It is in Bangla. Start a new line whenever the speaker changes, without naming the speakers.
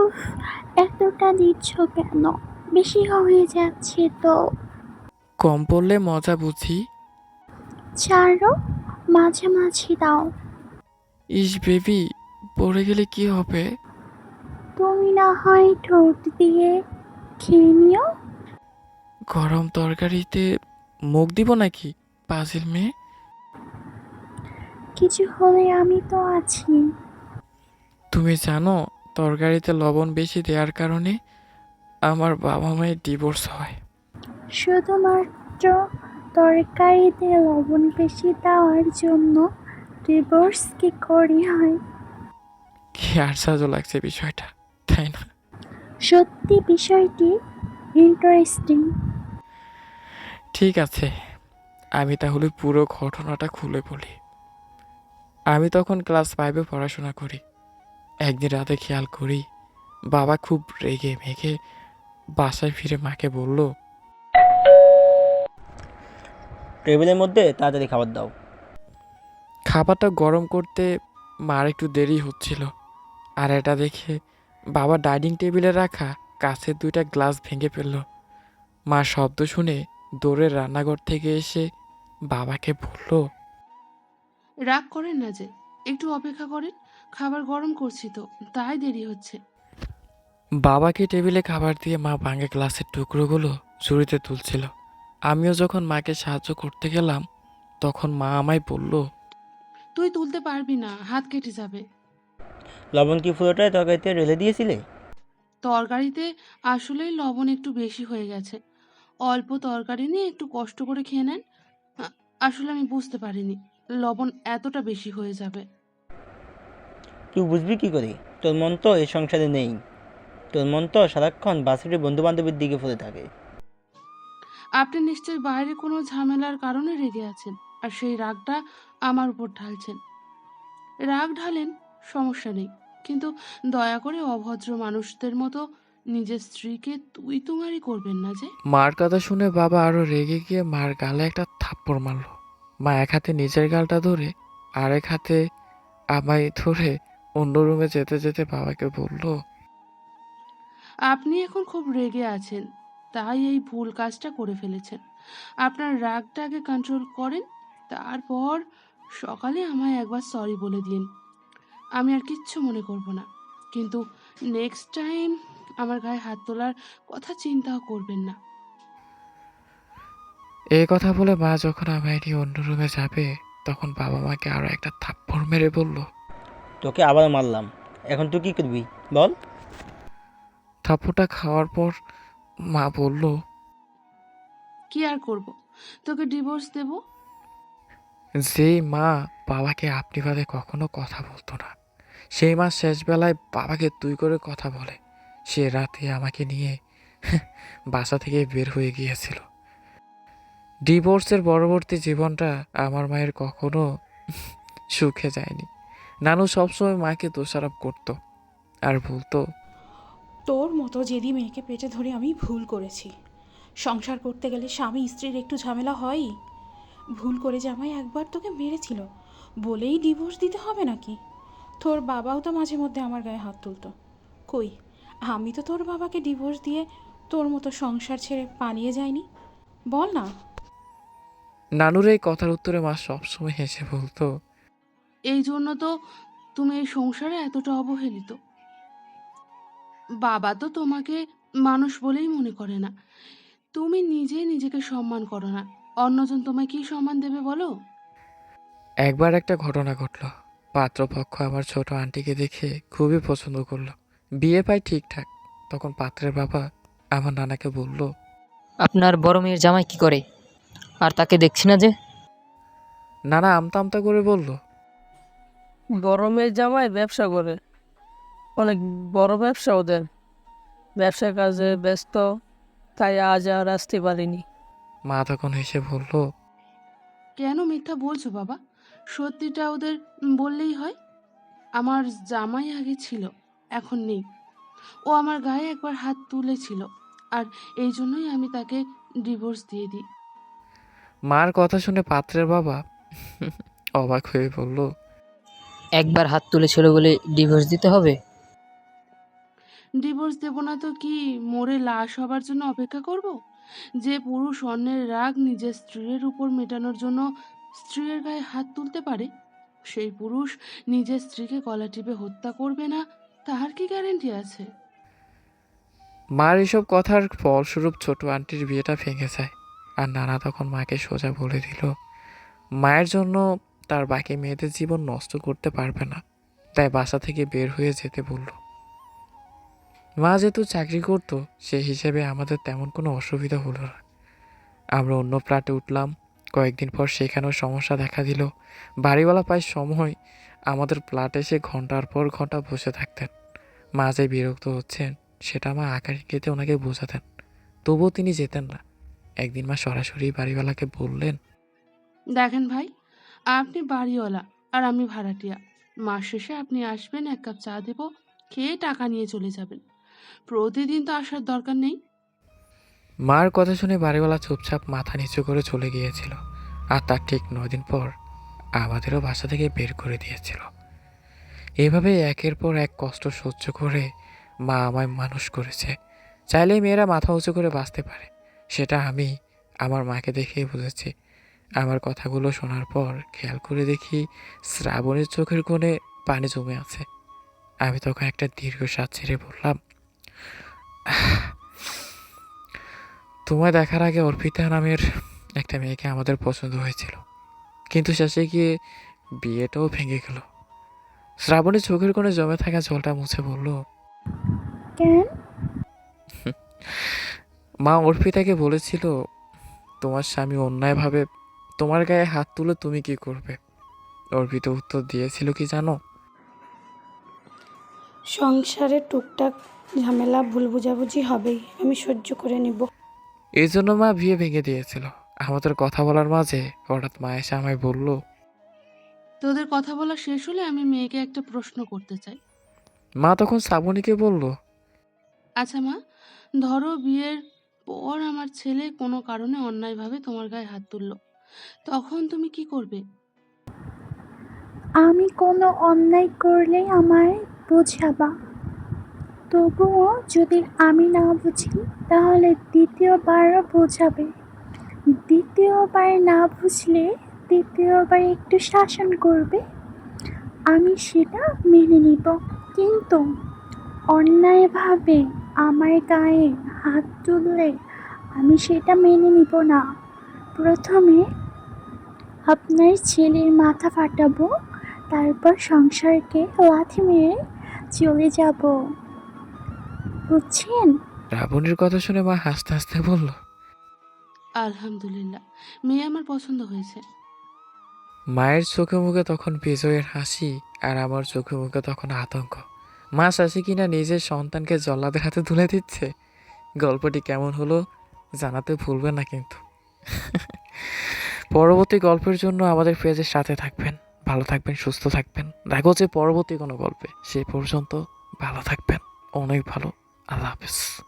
উফ এতটা দিচ্ছ কেন? বেশি হয়ে যাচ্ছে তো।
কম পড়লে মজা বুঝি।
ছাড়ো মাঝে দাও।
ইস বেবি পড়ে গেলে কি হবে?
তুমি না হয় ঠোঁট দিয়ে খেয়ে নিও।
গরম তরকারিতে মুখ দিব নাকি পাজিল মেয়ে?
কিছু হলে আমি তো আছি।
তুমি জানো তরকারিতে লবণ বেশি দেওয়ার কারণে আমার বাবা মায়ের ডিভোর্স হয়।
শুধুমাত্র তরকারিতে লবণ বেশি দেওয়ার জন্য ডিভোর্স কি করি হয়?
কি আশ্চর্য লাগছে বিষয়টা তাই না?
সত্যি বিষয়টি ইন্টারেস্টিং
ঠিক আছে আমি তাহলে পুরো ঘটনাটা খুলে বলি। আমি তখন ক্লাস ফাইভে পড়াশোনা করি। একদিন রাতে খেয়াল করি বাবা খুব রেগে মেঘে বাসায় ফিরে মাকে বলল
টেবিলের মধ্যে তাড়াতাড়ি খাবার দাও।
খাবারটা গরম করতে মার একটু দেরি হচ্ছিল আর এটা দেখে বাবা ডাইনিং টেবিলে রাখা কাছের দুইটা গ্লাস ভেঙে ফেলল। মা শব্দ শুনে দৌড়ে রান্নাঘর থেকে এসে বাবাকে বলল
রাগ করেন না যে একটু অপেক্ষা করেন। খাবার গরম করছি তো তাই দেরি হচ্ছে।
বাবাকে টেবিলে খাবার দিয়ে মা ভাঙা গ্লাসের টুকরোগুলো ঝুড়িতে তুলছিল। আমিও যখন মাকে সাহায্য করতে গেলাম তখন মা আমায় বলল
তুই তুলতে পারবি না হাত কেটে যাবে।
লবণ কি পুরোটাই তরকারিতে রেলে দিয়েছিলে?
তরকারিতে আসলেই লবণ একটু বেশি হয়ে গেছে। অল্প তরকারি নিয়ে একটু কষ্ট করে খেয়ে নেন আসলে আমি বুঝতে পারিনি লবণ এতটা বেশি হয়ে যাবে।
তুই বুঝবি কি করে? তোর মন তো এই সংসারে নেই। তোর মন তো সারাক্ষণ বাসেটের বন্ধু বান্ধবের দিকে ফুলে থাকে।
আপনি নিশ্চয়ই বাইরে কোনো ঝামেলার কারণে রেগে আছেন আর সেই রাগটা আমার উপর ঢালছেন। রাগ ঢালেন সমস্যা নেই। কিন্তু দয়া করে অভদ্র মানুষদের মতো নিজের স্ত্রীকে তুই তুমারি করবেন না যে।
মার কথা শুনে বাবা আরও রেগে গিয়ে মার গালে একটা থাপ্পড় মারলো। মা এক হাতে নিজের গালটা ধরে আরেক হাতে আমায় ধরে অন্য রুমে যেতে যেতে বাবাকে বলল
আপনি এখন খুব রেগে আছেন তাই এই ভুল কাজটা করে ফেলেছেন। আপনার রাগটাকে কন্ট্রোল করেন তারপর সকালে আমায় একবার সরি বলে দিন। আমি আর কিচ্ছু মনে করব না। কিন্তু নেক্সট টাইম আমার গায়ে হাত তোলার কথা চিন্তাও করবেন না।
এই কথা বলে মা যখন আমায় নিয়ে অন্য রুমে যাবে তখন বাবা মাকে আরও একটা থাপ্পড় মেরে বলল
তোকে আবার মারলাম। এখন তুই কি করবি? বল।
থাপ্পড়টা খাওয়ার পর মা বলল
কি আর করব? তোকে ডিভোর্স দেব?
যেই মা বাবাকে আপনি ভাবে কখনো কথা বলতো না। সেই মা শেষ বেলায় বাবাকে তুই করে কথা বলে। সে রাতে আমাকে নিয়ে বাসা থেকে বের হয়ে গিয়েছিল। ডিভোর্সের পরবর্তী জীবনটা আমার মায়ের কখনো সুখে যায়নি। নানু সবসময় মাকে দোষারোপ করতো আর বলতো
তোর মতো যেদি মেয়েকে পেটে ধরে আমি ভুল করেছি। সংসার করতে গেলে স্বামী স্ত্রীর একটু ঝামেলা হয়ই। ভুল করে জামাই একবার তোকে মেরেছিল বলেই ডিভোর্স দিতে হবে নাকি? তোর বাবাও তো মাঝে মধ্যে আমার গায়ে হাত তুলতো। কই আমি তো তোর বাবাকে ডিভোর্স দিয়ে তোর মতো সংসার ছেড়ে পালিয়ে যাইনি? বল না।
নানুর এই কথার উত্তরে মা সবসময় হেসে বলতো
এই জন্য তো তুমি এই সংসারে এতটা অবহেলিত। বাবা তো তোমাকে মানুষ বলেই মনে করে না। তুমি নিজে নিজেকে সম্মান করো না। অন্যজন তোমায় কি সম্মান দেবে বলো?
একবার একটা ঘটনা ঘটলো। পাত্রপক্ষ আমার ছোট আন্টিকে দেখে খুবই পছন্দ করল। বিয়ে পাই ঠিকঠাক তখন পাত্রের বাবা আমার নানাকে বলল
আপনার বড় মেয়ের জামাই কি করে? আর তাকে দেখছি না যে?
নানা আমতা আমতা করে বলল
গরমের জামায় ব্যবসা করে। অনেক বড় ব্যবসা ওদের ব্যবসা কাজে ব্যস্ত তাই আজ আর আসতে পারিনি।
মা তখন হেসে বলল
কেন মিথ্যা বলছো বাবা? সত্যিটা ওদের বললেই হয়। আমার জামাই আগে ছিল এখন নেই। ও আমার গায়ে একবার হাত তুলেছিল আর এই জন্যই আমি তাকে ডিভোর্স দিয়ে দিই।
মার কথা শুনে পাত্রের বাবা অবাক হয়ে বলল
একবার হাত তুলেছিল বলে ডিভোর্স দিতে হবে?
ডিভোর্স দেব না তো কি? মোরে লাশ হবার জন্য অপেক্ষা করব? যে পুরুষ অন্যের রাগ নিজের স্ত্রীর উপর মেটানোর জন্য স্ত্রীর গায়ে হাত তুলতে পারে সেই পুরুষ নিজের স্ত্রীকে গলা টিপে হত্যা করবে না তাহার কি গ্যারেন্টি আছে?
মার এসব কথার ফলস্বরূপ ছোট আন্টির বিয়েটা ভেঙে যায় আর নানা তখন মাকে সোজা বলে দিল মায়ের জন্য তার বাকি মেয়েদের জীবন নষ্ট করতে পারবে না। তাই বাসা থেকে বের হয়ে যেতে বলল, মা যেহেতু চাকরি করত, সে হিসেবে আমাদের তেমন কোনো অসুবিধা হলো না। আমরা অন্য ফ্ল্যাটে উঠলাম। কয়েকদিন পর সেখানেও সমস্যা দেখা দিল। বাড়িওয়ালা প্রায় সময় আমাদের ফ্ল্যাটে এসে ঘণ্টার পর ঘণ্টা বসে থাকতেন। মা যে বিরক্ত হচ্ছেন, সেটা মা আকার ইঙ্গিতে ওনাকে বোঝাতেন। তবুও তিনি যেতেন না। একদিন মা সরাসরি বাড়িওয়ালাকে বললেন,
দেখেন ভাই আপনি বাড়িওয়ালা আর আমি ভাড়াটিয়া। মাস শেষে আপনি আসবেন, এক কাপ চা দেবো, খেয়ে টাকা নিয়ে চলে যাবেন। প্রতিদিন তো আসার দরকার নেই।
মার কথা শুনে বাড়িওয়ালা চুপচাপ মাথা নিচু করে চলে গিয়েছিল, আর তার ঠিক নয় দিন পর আমাদেরও বাসা থেকে বের করে দিয়েছিল। এভাবে একের পর এক কষ্ট সহ্য করে মা আমায় মানুষ করেছে। চাইলেই মেয়েরা মাথা উঁচু করে বাঁচতে পারে, সেটা আমি আমার মাকে দেখেই বুঝেছি। আমার কথাগুলো শোনার পর খেয়াল করে দেখি শ্রাবণের চোখের কোণে পানি জমে আছে। আমি তখন একটা দীর্ঘ দীর্ঘশ্বাস ছেড়ে বললাম "আহ, তোমায় দেখার আগে অর্পিতা নামের একটা মেয়েকে আমাদের পছন্দ হয়েছিল। কিন্তু শেষে গিয়ে বিয়েটাও ভেঙে গেল। শ্রাবণের চোখের কোণে জমে থাকা জলটা মুছে বলল
কেন?
মা অর্পিতাকে বলেছিল তোমার স্বামী অন্যায়ভাবে তোমার গায়ে হাত তুলে তুমি কি করবে? অর্পিতা উত্তর দিয়েছিল কি জানো?
সংসারে টুকটাক ঝামেলা ভুল বোঝাবুঝি হবেই। আমি সহ্য করে নিব।
এই জন্য মা বিয়ে ভেঙে দিয়েছিল। আমাদের কথা বলার মাঝে হঠাৎ মা এসে আমায় বলল
তোদের কথা বলা শেষ হলে আমি মেয়েকে একটা প্রশ্ন করতে চাই।
মা তখন শ্রাবণীকে বলল
আচ্ছা মা ধরো বিয়ের পর আমার ছেলে কোনো কারণে অন্যায়ভাবে তোমার গায়ে হাত তুললো। তখন তুমি কি করবে?
আমি কোনো অন্যায় করলে আমায় বোঝাবা। তবুও যদি আমি না বুঝি, তাহলে দ্বিতীয়বারও বোঝাবে। দ্বিতীয়বার না বুঝলে দ্বিতীয়বার একটু শাসন করবে। আমি সেটা মেনে নিব। কিন্তু অন্যায়ভাবে আমার গায়ে হাত তুললে আমি সেটা মেনে নিব না। প্রথমে আপনার ছেলের মাথা ফাটাবো তারপর সংসারকে লাথি মেরে চলে যাব। বুঝছেন?
রাবণের কথা শুনে মা হাসতে হাসতে বলল
আলহামদুলিল্লাহ মেয়ে আমার পছন্দ হয়েছে।
মায়ের চোখে মুখে তখন বিজয়ের হাসি আর আমার চোখে মুখে তখন আতঙ্ক। মা শাসি কিনা নিজের সন্তানকে জল্লাদের হাতে তুলে দিচ্ছে। গল্পটি কেমন হলো জানাতে ভুলবেন না কিন্তু। পরবর্তী গল্পের জন্য আমাদের পেজের সাথে থাকবেন, ভালো থাকবেন, সুস্থ থাকবেন। দেখো যে পরবর্তী কোনো গল্পে। সে পর্যন্ত ভালো থাকবেন। অনেক ভালো। আল্লাহ হাফেজ।